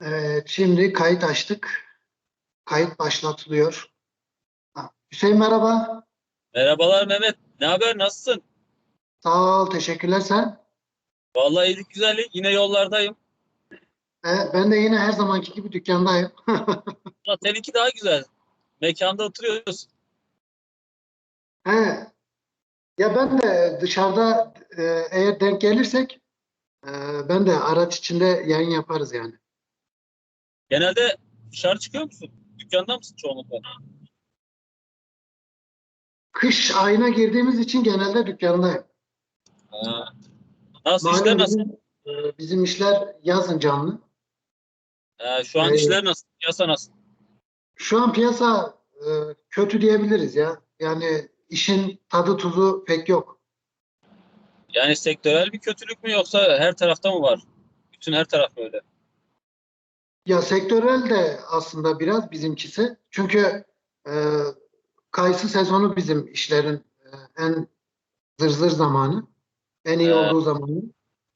Evet, şimdi kayıt açtık. Kayıt başlatılıyor. Ha, Hüseyin merhaba. Merhabalar Mehmet. Ne haber? Nasılsın? Sağ ol, teşekkürler sen. Vallahi iyilik güzellik. Yine yollardayım. E, ben de yine her zamanki gibi dükkandayım. Ulan Seninki daha güzel. Mekanda oturuyoruz. He. Ya ben de dışarıda e, eğer denk gelirsek e, ben de araç içinde yayın yaparız yani. Genelde dışarı çıkıyor musun? Dükkanda mısın çoğunlukla? Kış ayına girdiğimiz için genelde dükkandayım. Ha. Nasıl Malum işler nasıl? bizim, e, bizim işler yazın canlı. Ha, şu an Ee, işler nasıl? Piyasa nasıl? Şu an piyasa e, kötü diyebiliriz ya. Yani işin tadı tuzu pek yok. Yani sektörel bir kötülük mü yoksa her tarafta mı var? Bütün her taraf mı öyle? Ya sektörel de aslında biraz bizimkisi. Çünkü e, kayısı sezonu bizim işlerin e, en zırzır zamanı. En iyi Ee. olduğu zamanı.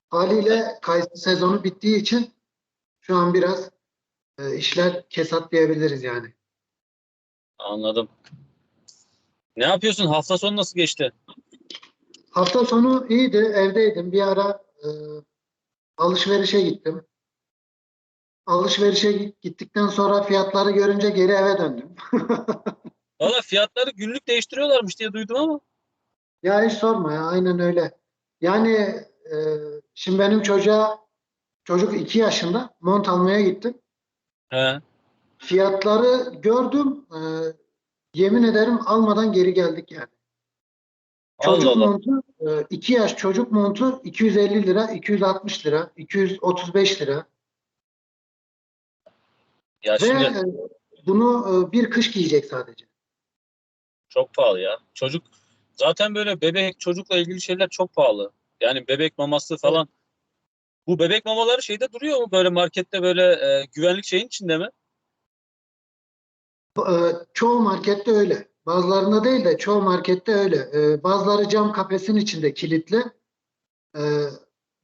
Haliyle kayısı sezonu bittiği için şu an biraz e, işler kesat diyebiliriz yani. Anladım. Ne yapıyorsun? Hafta sonu nasıl geçti? Hafta sonu iyiydi, evdeydim. Bir ara e, alışverişe gittim. Alışverişe git- gittikten sonra fiyatları görünce geri eve döndüm. Valla fiyatları günlük değiştiriyorlarmış diye duydum ama. Ya hiç sorma ya, aynen öyle. Yani e, şimdi benim çocuğa, çocuk iki yaşında mont almaya gittim. He. Fiyatları gördüm, e, yemin ederim almadan geri geldik yani. Çocuk Allah montu, e, iki yaş çocuk montu 250 lira, 260 lira, 235 lira. Ya Ve şimdi e, bunu e, bir kış giyecek sadece. Çok pahalı ya. Çocuk zaten böyle bebek çocukla ilgili şeyler çok pahalı. Yani bebek maması falan. Bu bebek mamaları şeyde duruyor mu böyle markette böyle e, güvenlik şeyin içinde mi? E, çoğu markette öyle. Bazılarında değil de çoğu markette öyle. E, bazıları cam kafesin içinde kilitli. E,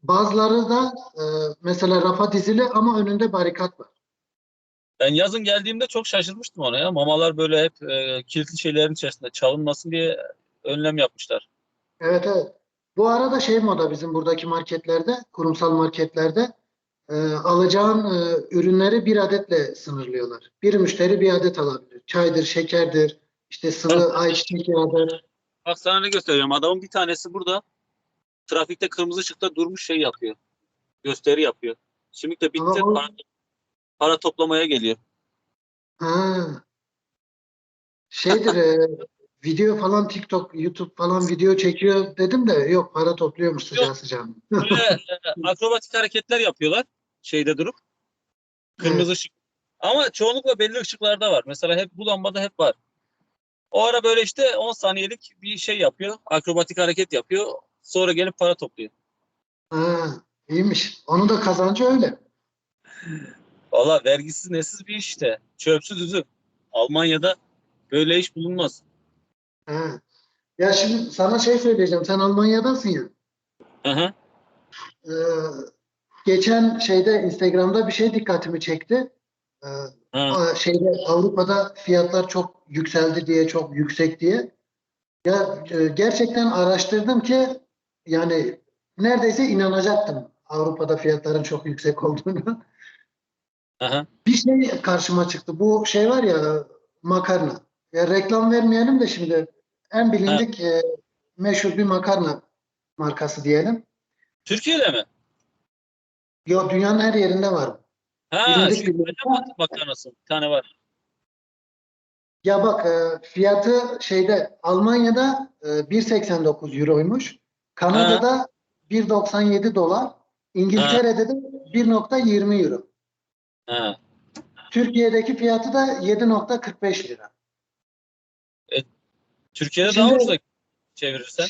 bazıları da e, mesela rafa dizili ama önünde barikat var. Ben yazın geldiğimde çok şaşırmıştım ona ya. Mamalar böyle hep e, kilitli şeylerin içerisinde çalınmasın diye önlem yapmışlar. Evet evet. Bu arada şey moda bizim buradaki marketlerde, kurumsal marketlerde e, alacağın e, ürünleri bir adetle sınırlıyorlar. Bir müşteri bir adet alabilir. Çaydır, şekerdir, işte sıvı ayçiçek yağıdır. Bak sana ne göstereceğim. Adamın bir tanesi burada trafikte kırmızı ışıkta durmuş şey yapıyor. Gösteri yapıyor. Şimdi de bitti. Ama Para, toplamaya geliyor. Ha. Şeydir e, video falan TikTok, YouTube falan video çekiyor dedim de yok para topluyormuş sıcağı Yok. sıcağına. Böyle e, akrobatik hareketler yapıyorlar şeyde durup. Kırmızı ışık. Ama çoğunlukla belli ışıklarda var. Mesela hep bu lambada hep var. O ara böyle işte 10 saniyelik bir şey yapıyor. Akrobatik hareket yapıyor. Sonra gelip para topluyor. Ha, iyiymiş. Onun da kazancı öyle. Valla vergisiz nesiz bir iş işte. Çöpsüz üzüm. Almanya'da böyle iş bulunmaz. Ha. Ya şimdi sana şey söyleyeceğim. Sen Almanya'dasın ya. Hı hı. Ee, geçen şeyde Instagram'da bir şey dikkatimi çekti. Ee, şeyde Avrupa'da fiyatlar çok yükseldi diye, çok yüksek diye. Ya e, gerçekten araştırdım ki yani neredeyse inanacaktım Avrupa'da fiyatların çok yüksek olduğunu. Hı. Bir şey karşıma çıktı. Bu şey var ya makarna. Ya reklam vermeyelim de şimdi en bilindik e, meşhur bir makarna markası diyelim. Türkiye'de mi? Yo dünyanın her yerinde var. Ha, Bilindik bir makarnası. Bir tane var. Ya bak e, fiyatı şeyde Almanya'da e, 1.89 euroymuş. Kanada'da 1.97 dolar. İngiltere'de de 1.20 euro. Ha. Türkiye'deki fiyatı da 7.45 lira. Türkiye'de Şimdi- daha ucuza çevirirsen.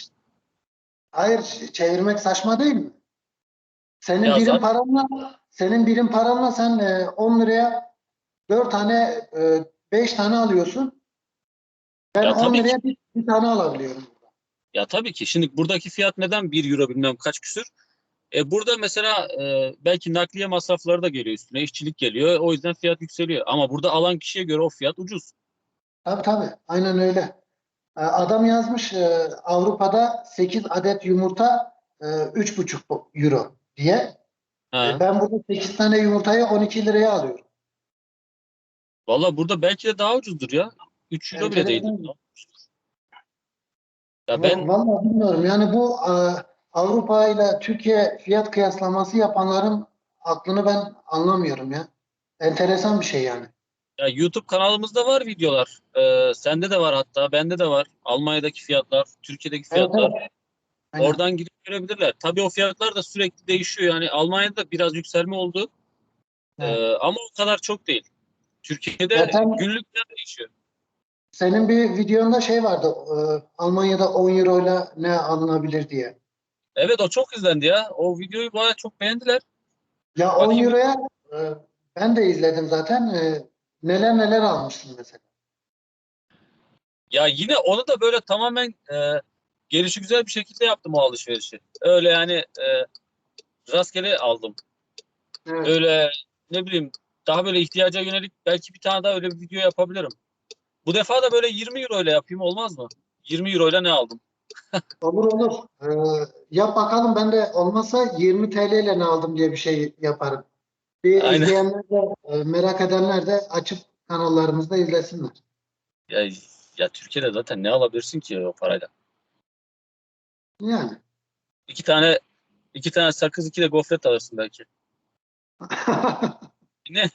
Hayır çevirmek saçma değil mi? Senin Ya birim zaten- paranla senin birim paranla sen e, 10 liraya 4 tane e, 5 tane alıyorsun. Ben Ya 10 tabii liraya bir, bir tane alabiliyorum. Ya tabii ki. Şimdi buradaki fiyat neden 1 euro bilmem kaç küsür? E burada mesela e, belki nakliye masrafları da geliyor üstüne, işçilik geliyor. O yüzden fiyat yükseliyor. Ama burada alan kişiye göre o fiyat ucuz. Tabii tabii. Aynen öyle. Ee, Adam yazmış e, Avrupa'da 8 adet yumurta e, 3,5 euro diye. Ha. E, Ben burada 8 tane yumurtayı 12 liraya alıyorum. Valla burada belki de daha ucuzdur ya. 3 euro bile değil. Ya ben Vallahi bilmiyorum. Yani bu e, Avrupa ile Türkiye fiyat kıyaslaması yapanların aklını ben anlamıyorum ya. Enteresan bir şey yani. ya YouTube kanalımızda var videolar. Ee, sende de var hatta, bende de var. Almanya'daki fiyatlar, Türkiye'deki fiyatlar. evet. Oradan gidip görebilirler. Tabii o fiyatlar da sürekli değişiyor. Yani Almanya'da biraz yükselme oldu. Evet. Ee, ama o kadar çok değil. Türkiye'de Zaten- günlük değişiyor. Senin bir videonda şey vardı. e, Almanya'da 10 euro ile ne alınabilir diye. Evet o çok izlendi ya. O videoyu bayağı çok beğendiler. Ya 10 Bakayım. euroya e, ben de izledim zaten. E, neler neler almışsın mesela. Ya yine onu da böyle tamamen e, gelişi güzel bir şekilde yaptım o alışverişi. Öyle yani e, rastgele aldım. Evet. Öyle ne bileyim daha böyle ihtiyaca yönelik belki bir tane daha öyle bir video yapabilirim. Bu defa da böyle 20 euro ile yapayım olmaz mı? 20 euro ile ne aldım? Olur olur. E, yap bakalım ben de olmazsa 20 TL ile ne aldım diye bir şey yaparım. Bir Aynen. izleyenler de e, merak edenler de açıp kanallarımızda izlesinler. Ya, ya Türkiye'de zaten ne alabilirsin ki o parayla? Yani. İki tane iki tane sakız, iki de gofret alırsın belki. Ne?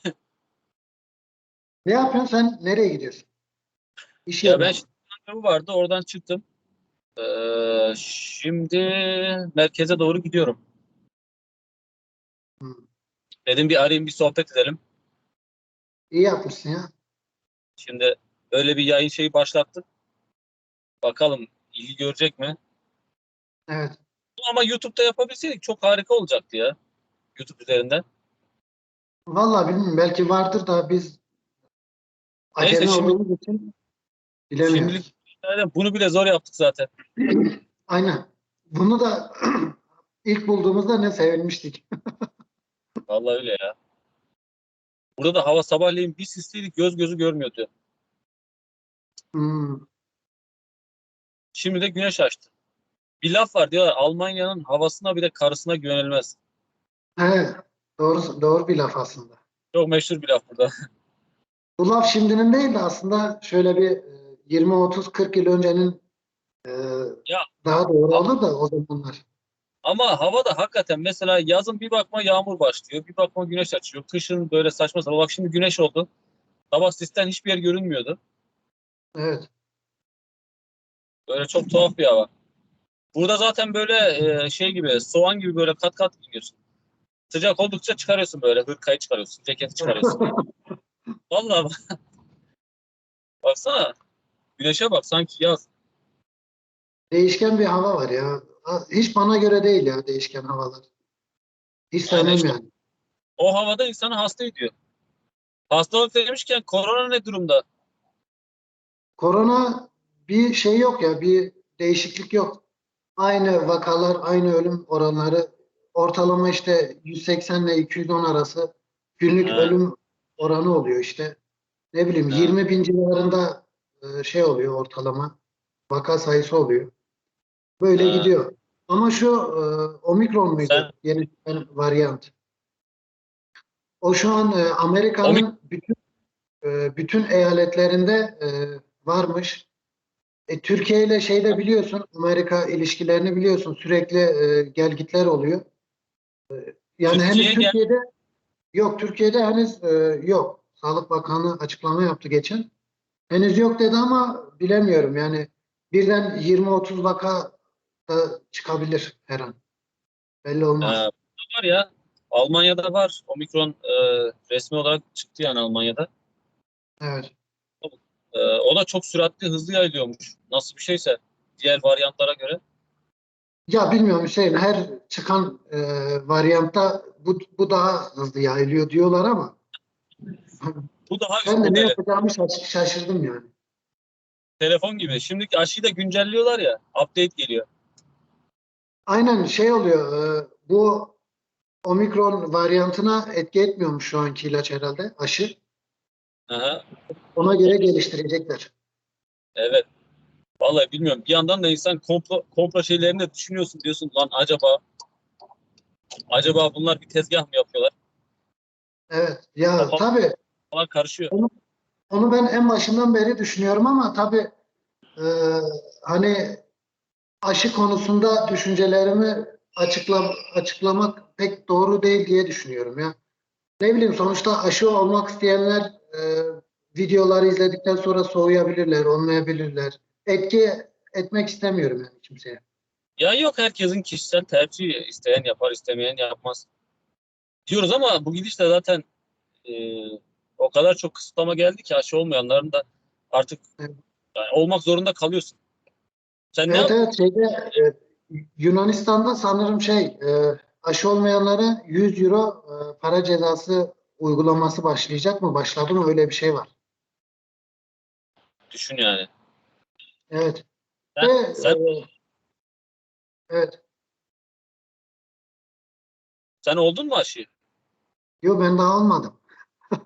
Ne yapıyorsun sen? Nereye gidiyorsun? İş Ya ben şimdi randevu vardı oradan çıktım. Ee, şimdi merkeze doğru gidiyorum. Hı. Dedim bir arayayım bir sohbet edelim. İyi yapmışsın ya. Şimdi öyle bir yayın şeyi başlattık. Bakalım ilgi görecek mi? Evet. Ama YouTube'da yapabilseydik çok harika olacaktı ya. YouTube üzerinden. Vallahi bilmiyorum. Belki vardır da biz Neyse, acemi şimdi- olduğumuz için bilemiyoruz. Şimdilik yani bunu bile zor yaptık zaten. Aynen. Bunu da ilk bulduğumuzda ne sevinmiştik. Vallahi öyle ya. Burada da hava sabahleyin bir sisliydi göz gözü görmüyordu. Hmm. Şimdi de güneş açtı. Bir laf var diyorlar Almanya'nın havasına bir de karısına güvenilmez. Evet. Doğru, doğru bir laf aslında. Çok meşhur bir laf burada. Bu laf şimdinin değil de aslında şöyle bir e, 20, 30, 40 yıl öncenin e, Ya. daha doğru olur da o zamanlar. Ama hava da hakikaten mesela yazın bir bakma yağmur başlıyor. Bir bakma güneş açıyor. Kışın böyle saçma sapan. Bak şimdi güneş oldu. Sabah sisten hiçbir yer görünmüyordu. Evet. Böyle çok tuhaf bir hava. Burada zaten böyle e, şey gibi soğan gibi böyle kat kat giyiyorsun. Sıcak oldukça çıkarıyorsun böyle hırkayı çıkarıyorsun, ceketi çıkarıyorsun. Vallahi bak. Baksana. Güneşe bak sanki yaz. Değişken bir hava var ya. Hiç bana göre değil ya değişken havalar. Hiç sevmem işte. yani. O havada insanı hasta ediyor. Hastalık demişken korona ne durumda? Korona bir şey yok ya, bir değişiklik yok. Aynı vakalar, aynı ölüm oranları ortalama işte 180 ile 210 arası günlük Ha. ölüm oranı oluyor işte. Ne bileyim Ha. 20 bin civarında e, şey oluyor ortalama vaka sayısı oluyor. Böyle Ha. gidiyor. Ama şu e, omikron muydu? Sen- Yeni varyant. O şu an e, Amerika'nın Omik- bütün e, bütün eyaletlerinde e, varmış. E, Türkiye ile şeyde biliyorsun Amerika ilişkilerini biliyorsun sürekli e, gelgitler oluyor. E, yani henüz Türkiye'ye gel- Türkiye'de yok Türkiye'de henüz e, yok. Sağlık Bakanı açıklama yaptı geçen. Henüz yok dedi ama bilemiyorum yani birden 20-30 vaka da çıkabilir her an. Belli olmaz. Ee, var ya Almanya'da var. Omikron e, resmi olarak çıktı yani Almanya'da. Evet. E, o da çok süratli, hızlı yayılıyormuş. Nasıl bir şeyse diğer varyantlara göre. Ya bilmiyorum Hüseyin her çıkan e, varyantta bu, bu daha hızlı yayılıyor diyorlar ama Bu daha üst ben de ne modeli. yapacağımı şaş- şaşırdım yani. Telefon gibi. Şimdiki aşıyı da güncelliyorlar ya. Update geliyor. Aynen şey oluyor. e, bu omikron varyantına etki etmiyormuş şu anki ilaç herhalde aşı. Aha, Ona göre geliştirecekler. evet. Vallahi bilmiyorum. Bir yandan da insan komplo, komplo şeylerini de düşünüyorsun diyorsun lan acaba acaba bunlar bir tezgah mı yapıyorlar? Evet. Ya Tamam. tabii Falan karışıyor. onu ben en başından beri düşünüyorum ama tabii e, hani aşı konusunda düşüncelerimi açıkla, açıklamak pek doğru değil diye düşünüyorum ya. Ne bileyim sonuçta aşı olmak isteyenler e, videoları izledikten sonra soğuyabilirler, olmayabilirler. Etki etmek istemiyorum yani kimseye. Ya yok herkesin kişisel tercihi isteyen yapar istemeyen yapmaz. Diyoruz ama bu gidişle zaten e, o kadar çok kısıtlama geldi ki aşı olmayanların da artık Evet. yani olmak zorunda kalıyorsun. Sen ne Evet yap? evet şeyde e, Yunanistan'da sanırım şey e, aşı olmayanlara 100 euro e, para cezası uygulaması başlayacak mı? Başladı mı? Öyle bir şey var. Düşün yani. Evet. Sen, Ve, sen, e, evet. sen oldun mu aşıyı? Yo ben daha olmadım.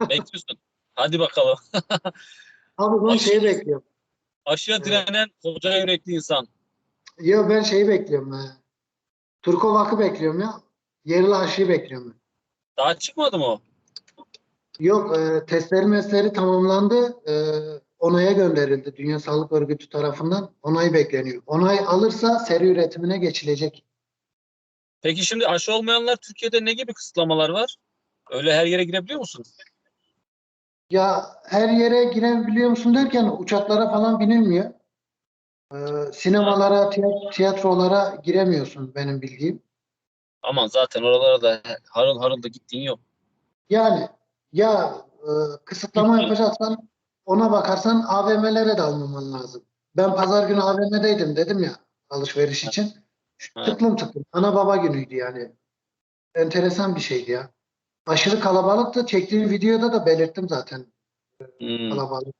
Bekliyorsun. Hadi bakalım. Abi ben şeyi bekliyorum. Aşıya direnen koca yürekli insan. Yo ben şeyi bekliyorum. E, Turkovak'ı bekliyorum ya. Yerli aşıyı bekliyorum ben. Daha çıkmadı mı o? Yok e, testleri mesleri tamamlandı. E, onaya gönderildi Dünya Sağlık Örgütü tarafından. Onay bekleniyor. Onay alırsa seri üretimine geçilecek. Peki şimdi aşı olmayanlar Türkiye'de ne gibi kısıtlamalar var? Öyle her yere girebiliyor musun? Ya her yere girebiliyor musun derken uçaklara falan binilmiyor. Ee, sinemalara, tiya- tiyatrolara giremiyorsun benim bildiğim. Aman zaten oralara da harıl harıl da gittiğin yok. Yani ya e, kısıtlama yapacaksan ona bakarsan AVM'lere de almaman lazım. Ben pazar günü AVM'deydim dedim ya alışveriş için. Tıklım tıklım. Ana baba günüydü yani. Enteresan bir şeydi ya. Aşırı kalabalıktı. Çektiğim videoda da belirttim zaten Hmm. kalabalık.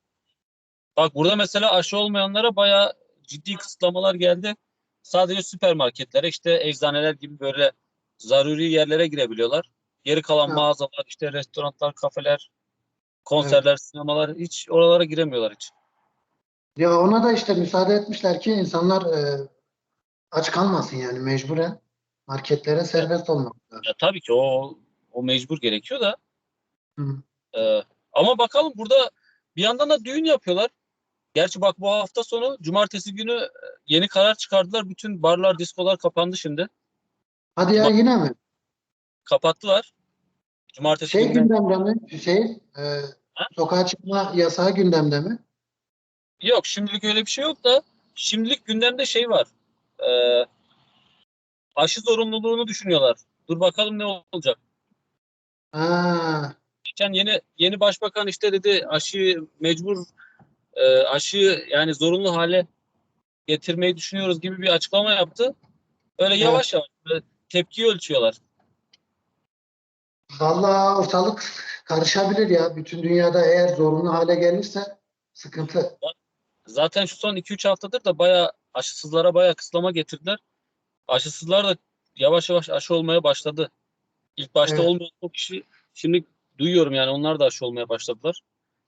Bak burada mesela aşı olmayanlara bayağı ciddi kısıtlamalar geldi. Sadece süpermarketlere işte eczaneler gibi böyle zaruri yerlere girebiliyorlar. Geri kalan Ha. mağazalar, işte restoranlar, kafeler, konserler, sinemalar hiç oralara giremiyorlar hiç. Ya ona da işte müsaade etmişler ki insanlar e, aç kalmasın yani mecburen marketlere serbest olmak lazım. Ya tabii ki o o mecbur gerekiyor da Hı. Ee, ama bakalım burada bir yandan da düğün yapıyorlar. Gerçi bak bu hafta sonu cumartesi günü e, yeni karar çıkardılar. Bütün barlar, diskolar kapandı şimdi. Hadi ya yine mi? Kapattılar. Cumartesi Şey günden- gündemde mi Hüseyin? E, Ha? sokağa çıkma yasağı gündemde mi? Yok şimdilik öyle bir şey yok da şimdilik gündemde şey var. Ee, aşı zorunluluğunu düşünüyorlar. Dur bakalım ne olacak. Ha, Geçen yeni yeni başbakan işte dedi aşı mecbur e, aşı yani zorunlu hale getirmeyi düşünüyoruz gibi bir açıklama yaptı. Öyle yavaş yavaş böyle tepkiyi ölçüyorlar. vallahi ortalık karışabilir ya. Bütün dünyada eğer zorunlu hale gelirse sıkıntı. Zaten şu son 2-3 haftadır da bayağı aşısızlara bayağı kısıtlama getirdiler. Aşısızlar da yavaş yavaş aşı olmaya başladı. İlk başta Evet. olmayan o kişi şimdi duyuyorum yani onlar da aşı olmaya başladılar.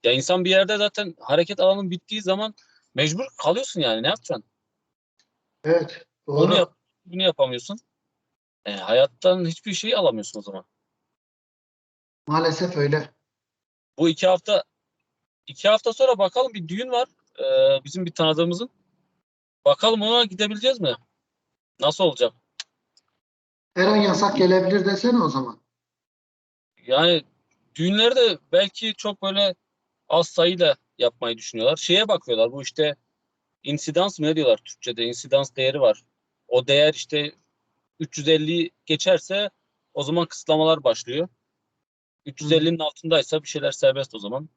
Ya insan bir yerde zaten hareket alanın bittiği zaman mecbur kalıyorsun yani ne yapacaksın? Evet, doğru. Onu yap, bunu yapamıyorsun. E, hayattan hiçbir şey alamıyorsun o zaman. Maalesef öyle. Bu iki hafta iki hafta sonra bakalım bir düğün var. Ee, bizim bir tanıdığımızın. Bakalım ona gidebileceğiz mi? Nasıl olacak? Her an yasak gelebilir desene o zaman. Yani düğünleri de belki çok böyle az sayıyla yapmayı düşünüyorlar. Şeye bakıyorlar bu işte insidans mı ne diyorlar Türkçe'de insidans değeri var. O değer işte 350 geçerse o zaman kısıtlamalar başlıyor. 350'nin altındaysa bir şeyler serbest o zaman.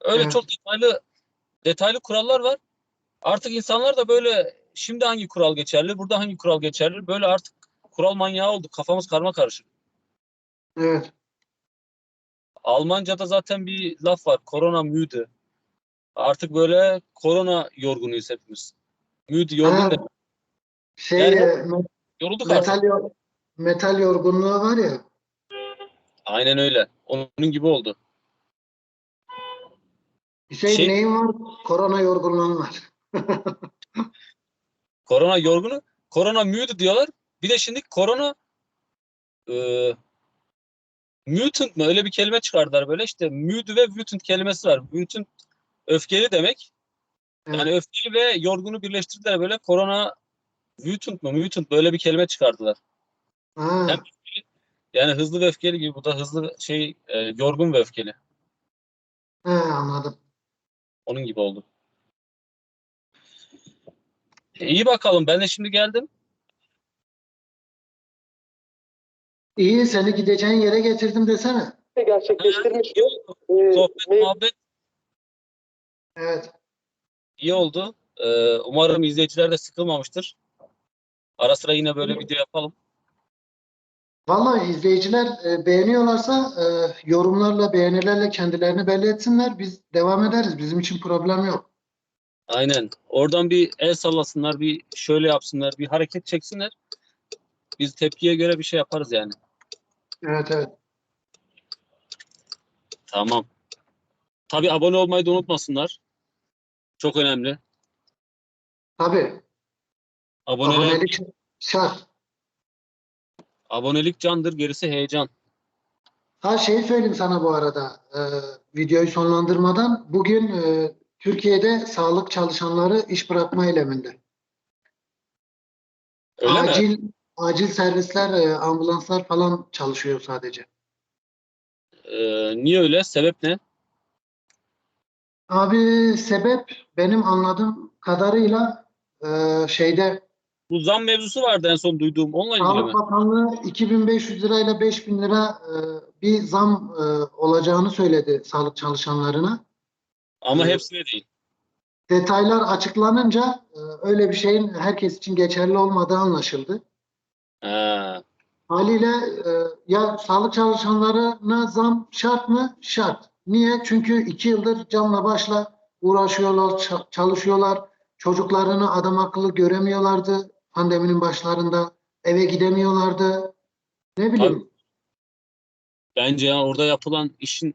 Öyle Evet. çok detaylı detaylı kurallar var. Artık insanlar da böyle şimdi hangi kural geçerli, burada hangi kural geçerli böyle artık kural manyağı olduk. Kafamız karma karışık. Evet. Almanca'da zaten bir laf var. Korona müde. Artık böyle korona yorgunuyuz hepimiz. Müde yorgun demek. Şey, Yani e, Yorulduk artık. metal, yor- metal yorgunluğu var ya. Aynen öyle. Onun gibi oldu. Hüseyin Şey- neyin var? Korona yorgunluğun var. Korona yorgunu. Korona müydü diyorlar. Bir de şimdi korona e, mutant mı? Öyle bir kelime çıkardılar böyle. İşte müdü ve mutant kelimesi var. Mutant öfkeli demek. Evet. Yani öfkeli ve yorgunu birleştirdiler böyle. Korona mutant mı? Mutant böyle bir kelime çıkardılar. Ha, Hem- Yani hızlı ve öfkeli gibi. Bu da hızlı şey e, yorgun ve öfkeli. he, anladım. Onun gibi oldu. İyi bakalım. Ben de şimdi geldim. İyi seni gideceğin yere getirdim desene. gerçekleştirmişti. Ee, Sohbet, muhabbet Evet. iyi oldu. Ee, umarım izleyiciler de sıkılmamıştır. Ara sıra yine böyle video yapalım. Vallahi izleyiciler e, beğeniyorlarsa e, yorumlarla, beğenilerle kendilerini belli etsinler. Biz devam ederiz. Bizim için problem yok. Aynen. Oradan bir el sallasınlar, bir şöyle yapsınlar, bir hareket çeksinler. Biz tepkiye göre bir şey yaparız yani. Evet evet. Tamam. Tabii abone olmayı da unutmasınlar. Çok önemli. Tabii. Aboneler, Abonelik şart. abonelik candır, gerisi heyecan. Ha şey söyleyeyim sana bu arada. e, videoyu sonlandırmadan. Bugün e, Türkiye'de sağlık çalışanları iş bırakma eyleminde. Öyle mi? Acil servisler, e, ambulanslar falan çalışıyor sadece. Ee, niye öyle? Sebep ne? Abi sebep benim anladığım kadarıyla e, şeyde Bu zam mevzusu vardı en son duyduğum. Onunla ilgili mi? Sağlık Bakanlığı 2500 lirayla 5000 lira e, bir zam e, olacağını söyledi sağlık çalışanlarına. Ama Evet. hepsine değil. Detaylar açıklanınca e, öyle bir şeyin herkes için geçerli olmadığı anlaşıldı. Ha. Haliyle e, ya sağlık çalışanlarına zam şart mı? Şart. Niye? Çünkü iki yıldır canla başla uğraşıyorlar, ça- çalışıyorlar. Çocuklarını adam akıllı göremiyorlardı pandeminin başlarında. Eve gidemiyorlardı. Ne bileyim. Bence ya orada yapılan işin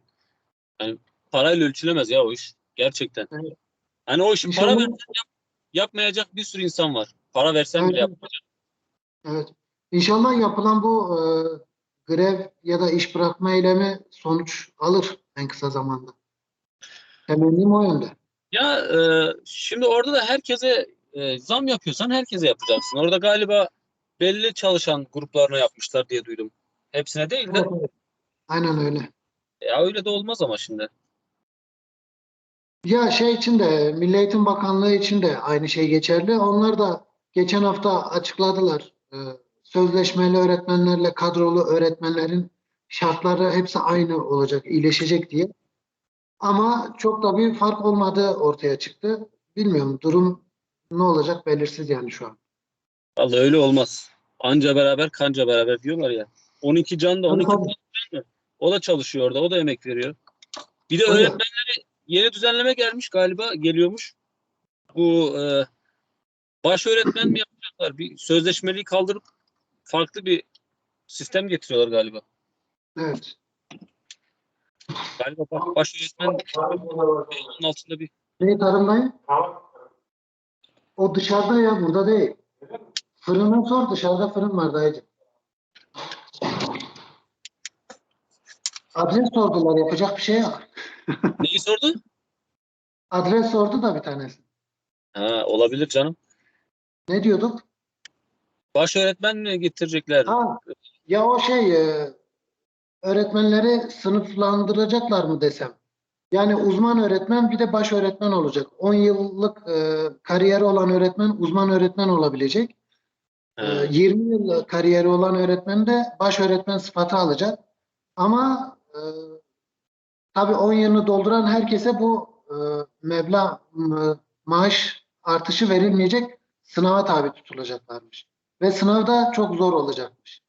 yani parayla ölçülemez ya o iş. Gerçekten. Evet. Hani o işi para İnşallah- versen yap- yapmayacak bir sürü insan var. Para versen bile Evet. yapmayacak. Evet. İnşallah yapılan bu e, grev ya da iş bırakma eylemi sonuç alır en kısa zamanda. Temennim o yönde. Ya e, şimdi orada da herkese e, zam yapıyorsan herkese yapacaksın. Orada galiba belli çalışan gruplarına yapmışlar diye duydum. Hepsine değil de Evet, evet. Aynen öyle. ya öyle de olmaz ama şimdi. Ya şey için de Milli Eğitim Bakanlığı için de aynı şey geçerli. Onlar da geçen hafta açıkladılar. E, sözleşmeli öğretmenlerle kadrolu öğretmenlerin şartları hepsi aynı olacak, iyileşecek diye. Ama çok da bir fark olmadığı ortaya çıktı. Bilmiyorum durum ne olacak belirsiz yani şu an. Vallahi öyle olmaz. Anca beraber kanca beraber diyorlar ya. 12 can da Tabii, 12 tabii. can da. O da çalışıyor orada. O da emek veriyor. Bir de Öyle. öğretmenlere yeni düzenleme gelmiş galiba. Geliyormuş. Bu e, baş öğretmen mi yapacaklar? Bir sözleşmeliği kaldırıp farklı bir sistem getiriyorlar galiba. Evet. Galiba baş, baş öğretmen onun altında bir Ne tarımdayım? O dışarıda ya burada değil. Fırını sor dışarıda fırın var dayıcım. Adres sordular yapacak bir şey yok. neyi sordu? Adres sordu da bir tanesi. Ha, olabilir canım. Ne diyorduk? Baş öğretmen mi getirecekler? Ha, ya o şey e, öğretmenleri sınıflandıracaklar mı desem? Yani uzman öğretmen bir de baş öğretmen olacak. 10 yıllık e, kariyeri olan öğretmen uzman öğretmen olabilecek. Ha. Ee, 20 yıl kariyeri olan öğretmen de baş öğretmen sıfatı alacak. Ama e, tabii 10 yılını dolduran herkese bu e, meblağ maaş artışı verilmeyecek sınava tabi tutulacaklarmış. Ve sınavda çok zor olacakmış.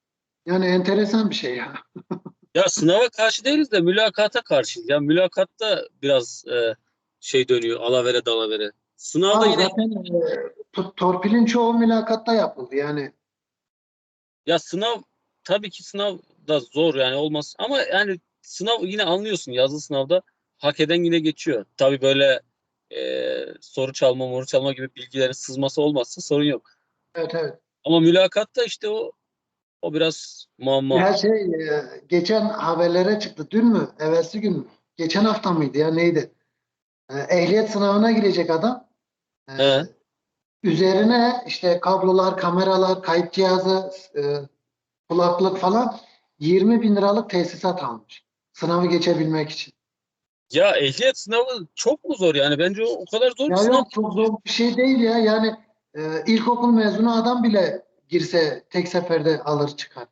Yani enteresan bir şey ya. Ya sınava karşı değiliz de mülakata karşıyız. Ya mülakatta biraz e, şey dönüyor alavere dalavere. Sınavda Abi yine zaten e, to- torpilin çoğu mülakatta yapıldı yani. ya sınav tabii ki sınav da zor yani olmaz ama yani sınav yine anlıyorsun yazılı sınavda hak eden yine geçiyor. Tabii böyle e, soru çalma, moru çalma gibi bilgilerin sızması olmazsa sorun yok. Evet evet. Ama mülakatta işte o o biraz muamma. Ya şey e, geçen haberlere çıktı. Dün mü? Evvelsi gün mü? Geçen hafta mıydı ya neydi? E, ehliyet sınavına girecek adam. E, He. üzerine işte kablolar, kameralar, kayıt cihazı, e, kulaklık falan 20 bin liralık tesisat almış. Sınavı geçebilmek için. Ya ehliyet sınavı çok mu zor yani? Bence o, o kadar zor bir Ya sınav. yok çok zor bir şey değil ya. Yani e, ilkokul mezunu adam bile girse tek seferde alır çıkar.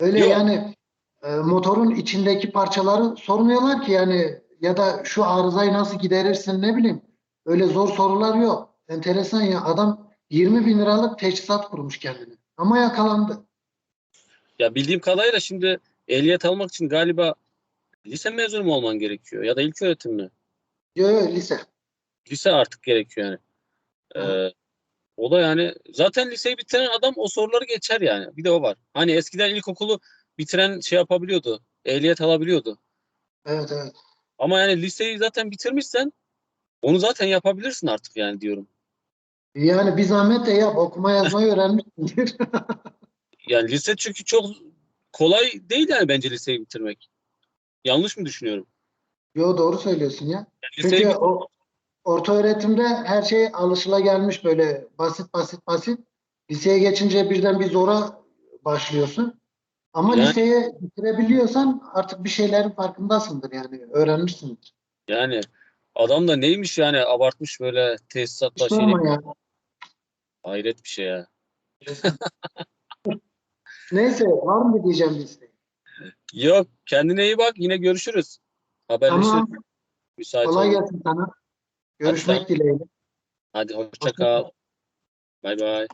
Öyle Yok. yani e, motorun içindeki parçaları sormuyorlar ki yani ya da şu arızayı nasıl giderirsin ne bileyim. Öyle zor sorular yok. Enteresan ya adam 20 bin liralık teçhizat kurmuş kendine. Ama yakalandı. Ya bildiğim kadarıyla şimdi ehliyet almak için galiba lise mezunu mu olman gerekiyor ya da ilköğretim mi? Yo, yo, lise. Lise artık gerekiyor yani. Ee, o da yani zaten liseyi bitiren adam o soruları geçer yani. Bir de o var. Hani eskiden ilkokulu bitiren şey yapabiliyordu. Ehliyet alabiliyordu. Evet evet. Ama yani liseyi zaten bitirmişsen onu zaten yapabilirsin artık yani diyorum. Yani bir zahmet de yap. Okuma yazmayı öğrenmişsindir. Yani lise çünkü çok kolay değil yani bence liseyi bitirmek. Yanlış mı düşünüyorum? Yo doğru söylüyorsun ya. Yani Çünkü o orta öğretimde her şey alışılagelmiş böyle basit basit basit. Liseye geçince birden bir zora başlıyorsun. Ama Yani- liseye bitirebiliyorsan artık bir şeylerin farkındasındır yani öğrenmişsindir. yani adam da neymiş yani abartmış böyle tesisatla şeyle sorma ya. hayret bir şey ya. Neyse var mı diyeceğim bir isteğin? Yok kendine iyi bak yine görüşürüz. Haberleşiriz. Tamam. Müsait Kolay gelsin sana. Görüşmek dileğiyle. Hadi hoşça kal. Bay bay.